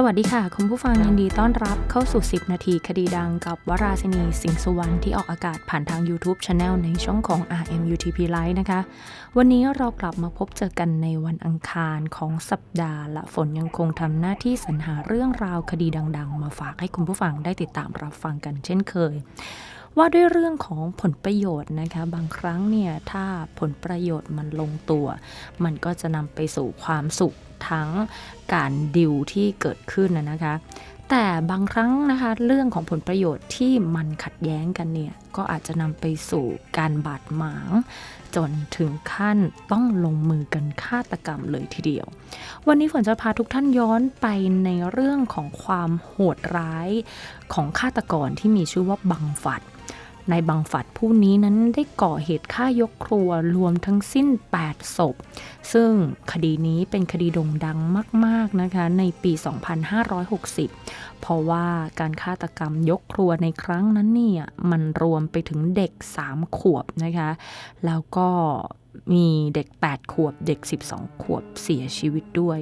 สวัสดีค่ะ คุณผู้ฟังยินดีต้อนรับเข้าสู่ 10 นาทีคดีดังกับวราศินีสิงห์สุวรรณที่ออกอากาศผ่านทาง YouTube Channel ในช่องของ RMUTP Live นะคะ วันนี้เรากลับมาพบเจอกันในวันอังคารของสัปดาห์และฝนยังคงทำหน้าที่สรรหาเรื่องราวคดีดัง ๆ มาฝากให้คุณผู้ฟังได้ติดตามรับฟังกันเช่นเคย ว่าด้วยเรื่องของผลประโยชน์นะคะ บางครั้งเนี่ยถ้าผลประโยชน์มันลงตัว มันก็จะนำไปสู่ความสุขทั้งการดิวที่เกิดขึ้นนะคะ แต่บางครั้งนะคะเรื่องของผลประโยชน์ที่มันขัดแย้งกันเนี่ยก็อาจจะนำไปสู่การบาดหมาง จนถึงขั้นต้องลงมือกันฆาตกรรมเลยทีเดียว วันนี้ฝนจะพาทุกท่านย้อนไปในเรื่องของความโหดร้ายของฆาตกรที่มีชื่อว่าบังฝัด นายบังฝัดผู้นี้นั้นได้ก่อเหตุฆ่ายกครัวรวมทั้งสิ้น 8 ศพ ซึ่งคดีนี้เป็นคดีโด่งดังมากๆนะคะในปี 2560 เพราะว่าการฆาตกรรมยกครัวในครั้งนั้นเนี่ยมันรวมไปถึงเด็ก 3 ขวบนะคะ แล้วก็มีเด็ก 8 ขวบ เด็ก 12 ขวบเสียชีวิตด้วย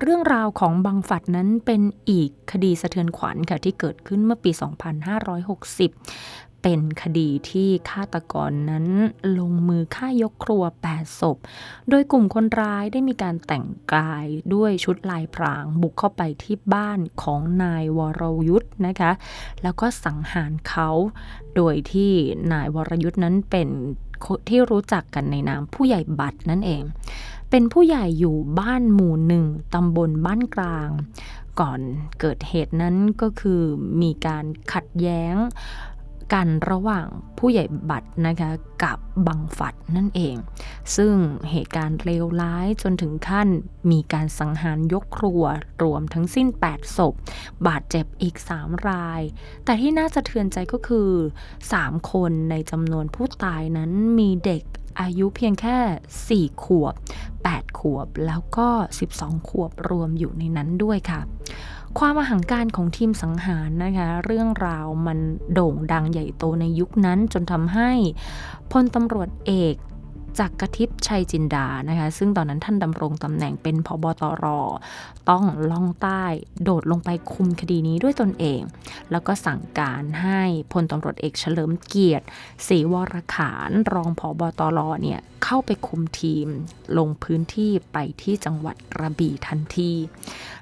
เรื่องราวของบังฝัดนั้นเป็นอีกคดีสะเทือนขวัญค่ะที่เกิดขึ้นเมื่อปี 2560 เป็นคดีที่ฆาตกรนั้นลงมือฆ่ายกครัว 8 ศพ โดยกลุ่มคนร้ายได้มีการแต่งกายด้วยชุดลายพราง บุกเข้าไปที่บ้านของนายวรยุทธ์นะคะ แล้วก็สังหารเขา โดยที่นายวรยุทธ์นั้นเป็นที่รู้จักกันในนามผู้ใหญ่บัตรนั่นเอง เป็นผู้ใหญ่อยู่บ้านหมู่หนึ่งตำบลบ้านกลาง ก่อนเกิดเหตุนั้นก็คือมีการขัดแย้ง กันระหว่างผู้ใหญ่บัตรนะคะกับบังฝัดนั่นเอง ซึ่งเหตุการณ์เลวร้ายจนถึงขั้นมีการสังหารยกครัว รวมทั้งสิ้น 8 ศพ บาดเจ็บอีก 3 ราย แต่ที่น่าสะเทือนใจก็คือ 3 คนในจำนวนผู้ตายนั้นมีเด็กอายุเพียงแค่ 4 ขวบ 8 ขวบ แล้วก็ 12 ขวบรวมอยู่ในนั้นด้วยค่ะ ความอหังการของทีมสังหารนะคะ เรื่องราวมันโด่งดังใหญ่โตในยุคนั้นจนทำให้พลตำรวจเอก จากกระทิบชัยจินดานะคะซึ่งตอนนั้นท่านดำรงตำแหน่งเป็นพบตร ต้องล่องใต้โดดลงไปคุมคดีนี้ด้วยตนเอง แล้วก็สั่งการให้พลตำรวจเอกเฉลิมเกียรติศรีวรขานรองพบตรเนี่ยเข้าไปคุมทีม ลงพื้นที่ไปที่จังหวัดกระบี่ทันที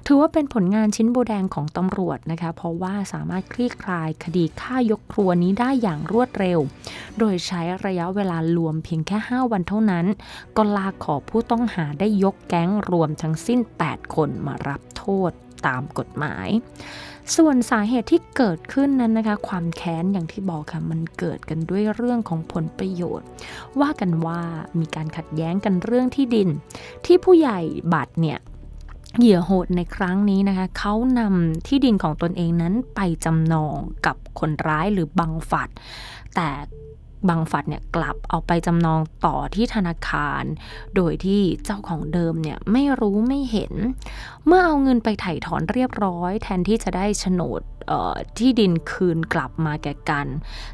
ถือว่าเป็นผลงานชิ้นโบแดงของตำรวจนะคะเพราะว่าสามารถคลี่คลายคดีฆ่ายกครัวนี้ได้อย่างรวดเร็ว โดยใช้ระยะเวลารวมเพียงแค่ 5 วันเท่านั้น ก็ลากขอผู้ต้องหาได้ยกแก๊งรวมทั้งสิ้น 8 คนมารับโทษตามกฎหมาย ส่วนสาเหตุที่เกิดขึ้นนั้นนะคะ ความแค้นอย่างที่บอกค่ะ มันเกิดกันด้วยเรื่องของผลประโยชน์ ว่ากันว่ามีการขัดแย้งกันเรื่องที่ดิน ที่ผู้ใหญ่บัตรเนี่ยเหยื่อโหดในครั้งนี้นะคะ เขานำที่ดินของตนเองนั้นไปจำนองกับคนร้ายหรือบังฝัด แต่ บังฝัดเนี่ยกลับเอาไปจำนองต่อที่ธนาคาร โดยที่เจ้าของเดิมเนี่ยไม่รู้ไม่เห็น เมื่อเอาเงินไปไถ่ถอนเรียบร้อย แทนที่จะได้โฉนดที่ดินคืนกลับมาแก่กัน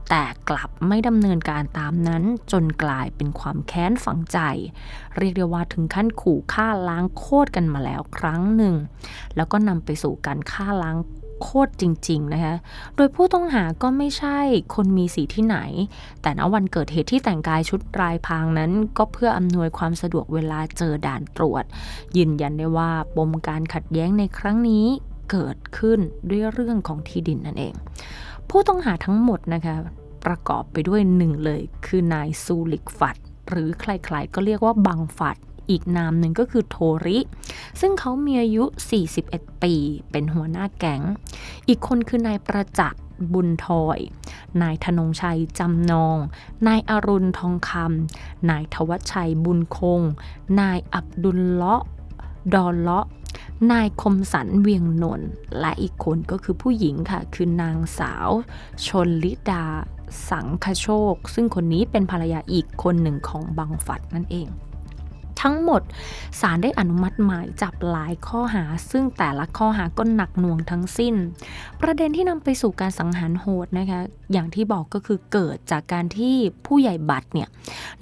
แต่กลับไม่ดำเนินการตามนั้นจนกลายเป็นความแค้นฝังใจ เรียกได้ว่าถึงขั้นขู่ฆ่าล้างโคตรกันมาแล้วครั้งหนึ่ง แล้วก็นำไปสู่การฆ่าล้าง โคตรจริง ๆ นะคะ โดยผู้ต้องหาก็ไม่ใช่คนมีสีที่ไหน แต่ณวันเกิดเหตุที่แต่งกายชุดรายพรางนั้น ก็เพื่ออำนวยความสะดวกเวลาเจอด่านตรวจ ยืนยันได้ว่าปมการขัดแย้งในครั้งนี้เกิดขึ้นด้วยเรื่องของที่ดินนั่นเอง ผู้ต้องหาทั้งหมดนะคะประกอบไปด้วยหนึ่งเลย คือนายซูลิกฟัดหรือใครๆก็เรียกว่าบังฟัดอีกนามหนึ่งก็คือโทริ ซึ่งเขามีอายุ 41 ปี เป็นหัวหน้าแก๊ง อีกคนคือนายประจักษ์บุญทอย นายธนงชัยจำนอง นายอรุณทองคำนายทวัชชัยบุญคง นายอับดุลเลาะดอนเลาะนายคมสันเวียงนนท์และอีกคนก็คือผู้หญิงค่ะ คือนางสาว ชนลิดา สังคโชค ซึ่งคนนี้เป็นภรรยาอีกคนหนึ่งของบังฝัดนั่นเอง ทั้งหมดศาลได้อนุมัติหมายจับหลายข้อหา ซึ่งแต่ละข้อหาก็หนักหน่วงทั้งสิ้น ประเด็นที่นำไปสู่การสังหารโหดนะคะอย่างที่บอกก็คือเกิดจากการที่ผู้ใหญ่บัตรเนี่ย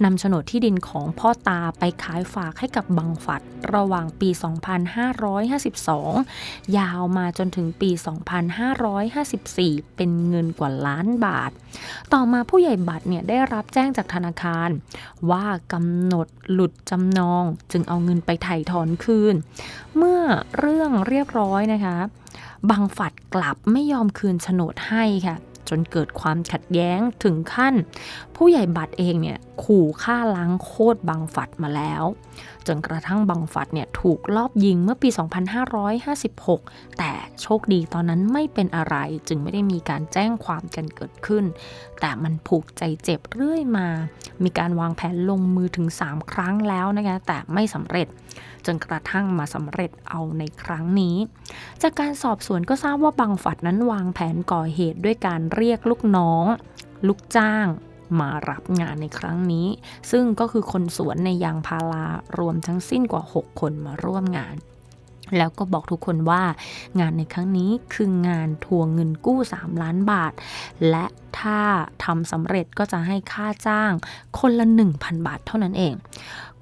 นำโฉนดที่ดินของพ่อตาไปขายฝากให้กับบังฝัดระหว่างปี 2552 ยาวมาจนถึงปี 2554 เป็นเงินกว่าล้านบาท ต่อมาผู้ใหญ่บัตรเนี่ยได้รับแจ้งจากธนาคาร ว่ากำหนดหลุดจำนอง จึงเอาเงินไปไถ่ถอนคืน เมื่อเรื่องเรียบร้อยนะคะบังฝัดกลับไม่ยอมคืนโฉนดให้ค่ะ จนเกิดความขัดแย้งถึงขั้นผู้ใหญ่บัตรเองเนี่ยขู่ฆ่าล้างโคตรบังฝัดมาแล้ว จนกระทั่งบังฝัดเนี่ยถูกลอบยิงเมื่อปี 2556 แต่โชคดีตอนนั้นไม่เป็นอะไรจึงไม่ได้มีการแจ้งความกันเกิดขึ้น แต่มันผูกใจเจ็บเรื่อยมา มีการวางแผนลงมือถึง 3 ครั้งแล้วนะคะแต่ไม่สำเร็จจนกระทั่งมาสำเร็จเอาในครั้งนี้ จากการสอบสวนก็ทราบว่าบังฝัดนั้นวางแผนก่อเหตุด้วยการเรียกลูกน้อง ลูกจ้าง มารับงานในครั้งนี้ ซึ่งก็คือคนสวนในยางพารารวมทั้งสิ้นกว่า 6 คนมาร่วมงาน แล้วก็บอกทุกคนว่างานในครั้งนี้คืองานทวงเงินกู้ 3 ล้านบาท และถ้าทำสำเร็จก็จะให้ค่าจ้างคนละ 1,000 บาทเท่านั้นเอง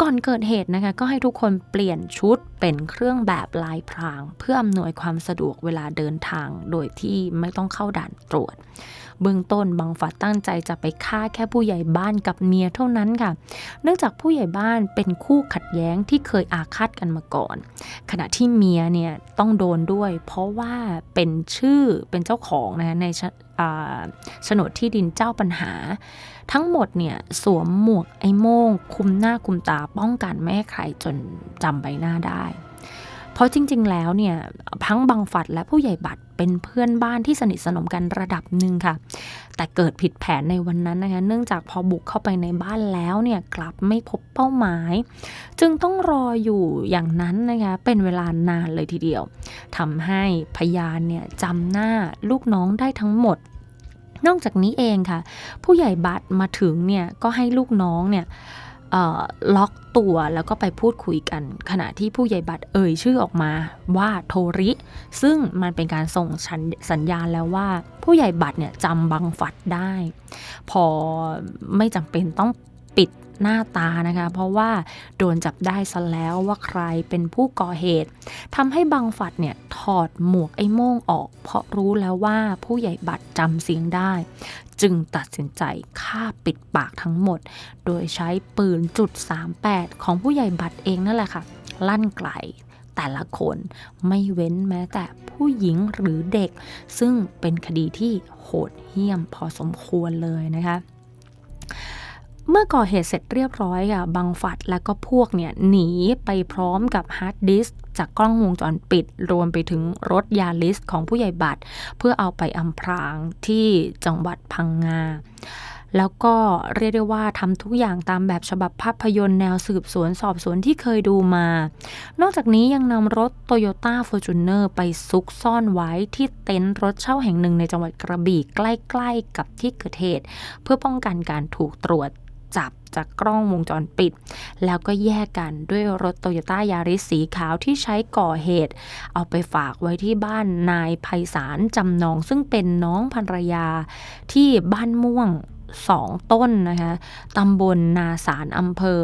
ก่อนเกิดเหตุนะคะก็ให้ทุกคนเปลี่ยนชุดเป็นเครื่องแบบลายพราง เพื่ออำนวยความสะดวกเวลาเดินทางโดยที่ไม่ต้องเข้าด่านตรวจ เบื้องต้นบังฝัดตั้งใจจะไปฆ่าแค่ผู้ใหญ่บ้านกับเมียเท่านั้นค่ะ เนื่องจากผู้ใหญ่บ้านเป็นคู่ขัดแย้งที่เคยอาฆาตกันมาก่อน ขณะที่เมียเนี่ยต้องโดนด้วย เพราะว่าเป็นชื่อเป็นเจ้าของนะในโฉนดที่ดินเจ้าปัญหา ทั้งหมดเนี่ยสวมหมวกไอ้โม่ง คุมหน้าคุมตาป้องกันไม่ให้ใครจนจำใบหน้าได้ เพราะจริง ๆ แล้วเนี่ยทั้งบังฝัดและผู้ใหญ่บัตรเป็นเพื่อนบ้านที่สนิทสนมกันระดับหนึ่งค่ะ แต่เกิดผิดแผนในวันนั้นนะคะ เนื่องจากพอบุกเข้าไปในบ้านแล้วเนี่ยกลับไม่พบเป้าหมาย จึงต้องรออยู่อย่างนั้นนะคะ เป็นเวลานานเลยทีเดียวทำให้พยานเนี่ยจำหน้าลูกน้องได้ทั้งหมดนอกจากนี้เองค่ะ ผู้ใหญ่บัตรมาถึงเนี่ยก็ให้ลูกน้องเนี่ย ล็อกตัวแล้วก็ไปพูดคุยกัน ขณะที่ผู้ใหญ่บัตรเอ่ยชื่อออกมาว่าโทริ ซึ่งมันเป็นการส่งสัญญาณแล้วว่า ผู้ใหญ่บัตรเนี่ยจำบังฝัดได้ พอไม่จำเป็นต้อง ปิดหน้าตานะคะ เพราะว่าโดนจับได้ซะแล้วว่าใครเป็นผู้ก่อเหตุทำให้บังฝัดเนี่ยถอดหมวกไอ้โม่งออก เพราะรู้แล้วว่าผู้ใหญ่บัตรจำเสียงได้ จึงตัดสินใจฆ่าปิดปากทั้งหมด โดยใช้ปืนจุด38 ของผู้ใหญ่บัตรเองนั่นแหละค่ะ ลั่นไกลแต่ละคนไม่เว้นแม้แต่ผู้หญิงหรือเด็ก ซึ่งเป็นคดีที่โหดเหี้ยมพอสมควรเลยนะคะ เมื่อก่อเหตุเสร็จเรียบร้อยค่ะบังฝัดและก็พวกเนี่ยหนีไปพร้อมกับฮาร์ดดิสจากกล้องวงจรปิด รวมไปถึงรถยาลิสของผู้ใหญ่บัตร เพื่อเอาไปอำพรางที่จังหวัดพังงาแล้วก็เรียกได้ว่าทำทุกอย่างตามแบบฉบับภาพยนตร์แนวสืบสวนสอบสวนที่เคยดูมา นอกจากนี้ยังนำรถ Toyota Fortuner ไปซุกซ่อนไว้ที่เต็นท์รถเช่าแห่งหนึ่งในจังหวัดกระบี่ใกล้ ๆ กับที่เกิดเหตุ เพื่อป้องกันการถูกตรวจ จับจากกล้องวงจรปิด แล้วก็แยกกันด้วยรถโตโยต้ายาริสสีขาวที่ใช้ก่อเหตุ เอาไปฝากไว้ที่บ้านนายไพศาลจำนอง ซึ่งเป็นน้องภรรยาที่บ้านม่วงสองต้นนะคะตำบลนาสารอำเภอ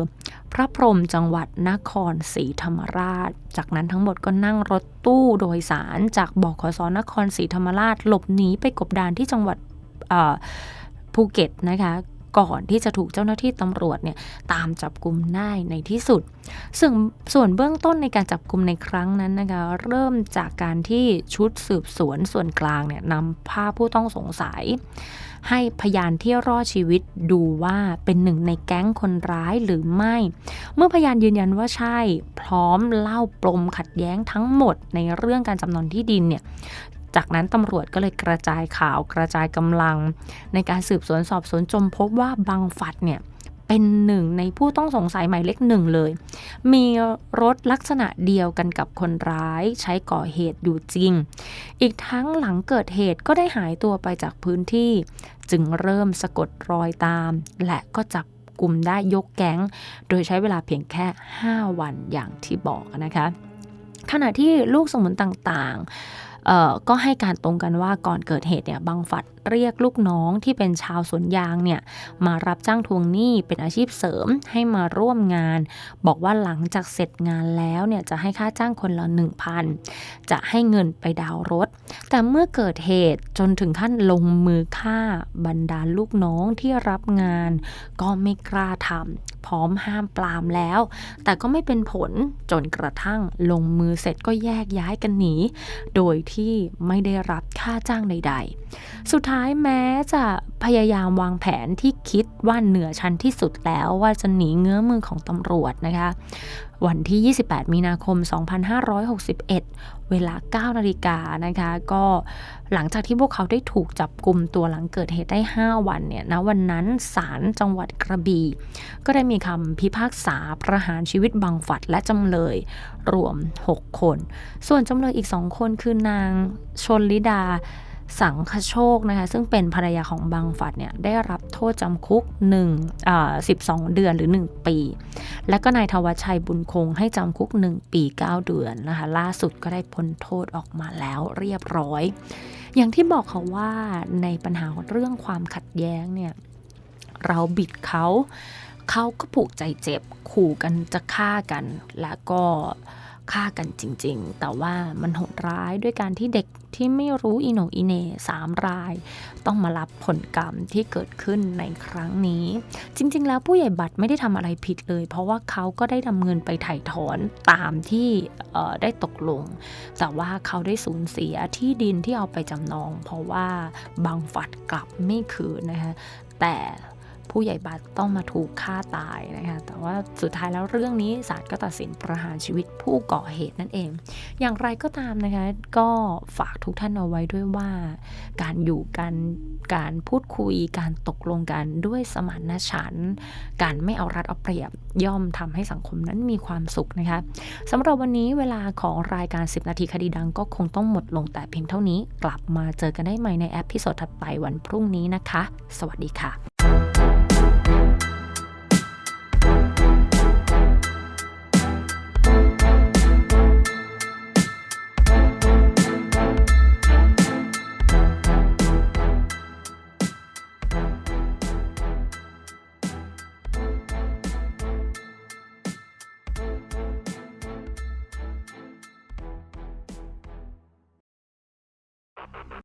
พระพรหมจังหวัดนครศรีธรรมราช จากนั้นทั้งหมดก็นั่งรถตู้โดยสารจากบขสนครศรีธรรมราช หลบหนีไปกบดานที่จังหวัดภูเก็ตนะคะ ก่อนที่จะถูกเจ้าหน้าที่ตำรวจเนี่ยตามจับกลุ่มได้ในที่สุดส่วนส่วนเบื้องต้นในการจับกลุ่มในครั้งนั้นนะคะเริ่มจากการที่ชุดสืบสวนส่วนกลางเนี่ยนำภาพผู้ต้องสงสัย ให้พยานที่รอดชีวิตดูว่าเป็นหนึ่งในแก๊งคนร้ายหรือไม่ เมื่อพยานยืนยันว่าใช่ พร้อมเล่าปลมขัดแย้งทั้งหมดในเรื่องการจำนนที่ดินเนี่ย จากนั้นตำรวจก็เลยกระจายข่าวกระจายกำลัง ในการสืบสวนสอบสวนจมพบว่าบังฝัดเนี่ยเป็นหนึ่งในผู้ต้องสงสัยหมายเลขหนึ่งเลย มีรถลักษณะเดียวกันกับคนร้ายใช้ก่อเหตุอยู่จริง อีกทั้งหลังเกิดเหตุก็ได้หายตัวไปจากพื้นที่ จึงเริ่มสะกดรอยตาม และก็จับกลุ่มได้ยกแก๊ง โดยใช้เวลาเพียงแค่ 5 วันอย่างที่บอกนะคะ ขณะที่ลูกสมุนต่างๆ ก็ให้การตรงกันว่าก่อนเกิดเหตุเนี่ยบังฟัดเรียกลูกน้องที่เป็นชาวสวนยางเนี่ยมารับจ้างทวงหนี้เป็นอาชีพเสริมให้มาร่วมงาน บอกว่าหลังจากเสร็จงานแล้วเนี่ยจะให้ค่าจ้างคนละ 1,000 จะให้เงินไปดาวรถ แต่เมื่อเกิดเหตุจนถึงขั้นลงมือฆ่าบรรดาลูกน้องที่รับงาน ก็ไม่กล้าทำพร้อมห้ามปรามแล้ว แต่ก็ไม่เป็นผลจนกระทั่งลงมือเสร็จก็แยกย้ายกันหนีโดยที่ไม่ได้รับค่าจ้างใด ๆ สุดท้ายแม้จะพยายามวางแผนที่คิดว่าเหนือชั้นที่สุดแล้วว่าจะหนีเงื้อมือของตำรวจนะคะ วันที่ 28 มีนาคม 2561 เวลา 9 นาฬิกานะคะ ก็หลังจากที่พวกเขาได้ถูกจับกลุ่มตัวหลังเกิดเหตุได้ 5 วันเนี่ยนะวันนั้นศาลจังหวัดกระบี่ ก็ได้มีคำพิพากษาประหารชีวิตบังฝัดและจำเลย รวม 6 คน ส่วนจำเลยอีก 2 คนคือนางชนลิดา สังคโชคนะคะซึ่งเป็นภรรยาของบังฝัดเนี่ยได้รับโทษจำคุก1อ่า12 เดือนหรือ 1 ปี และก็นายทวชชัยบุญคงให้จำคุก 1 ปี 9 เดือนนะคะล่าสุดก็ได้พ้นโทษออกมาแล้วเรียบร้อย อย่างที่บอกเขาว่าในปัญหาเรื่องความขัดแย้งเนี่ยเราบิดเขา เขาก็ผูกใจเจ็บ ขู่กันจะฆ่ากัน แล้วก็ ฆ่ากันจริง ๆ แต่ว่ามันโหดร้ายด้วยการที่เด็กที่ไม่รู้อีโนอีเน่สามราย ต้องมารับผลกรรมที่เกิดขึ้นในครั้งนี้ จริง ๆ แล้วผู้ใหญ่บัตรไม่ได้ทำอะไรผิดเลย เพราะว่าเขาก็ได้นำเงินไปไถ่ถอนตามที่ได้ตกลง แต่ว่าเขาได้สูญเสียที่ดินที่เอาไปจำนอง เพราะว่าบางฝัดกลับไม่คืนนะคะแต่ ผู้ใหญ่บัตรต้องมาถูกฆ่าตายนะคะแต่ว่าสุดท้ายแล้วเรื่องนี้ศาลก็ตัดสินประหารชีวิตผู้ก่อเหตุนั่นเอง อย่างไรก็ตามนะคะก็ฝากทุกท่านเอาไว้ด้วยว่า การอยู่กันการพูดคุยการตกลงกันด้วยสมานฉันท์การไม่เอารัดเอาเปรียบย่อมทำให้สังคมนั้นมีความสุขนะคะสำหรับวันนี้เวลาของรายการ 10 นาทีคดีดังก็คงต้องหมดลงแต่เพียงเท่านี้ กลับมาเจอกันได้ใหม่ในแอปพิโซดถัดไปวันพรุ่งนี้นะคะ สวัสดีค่ะ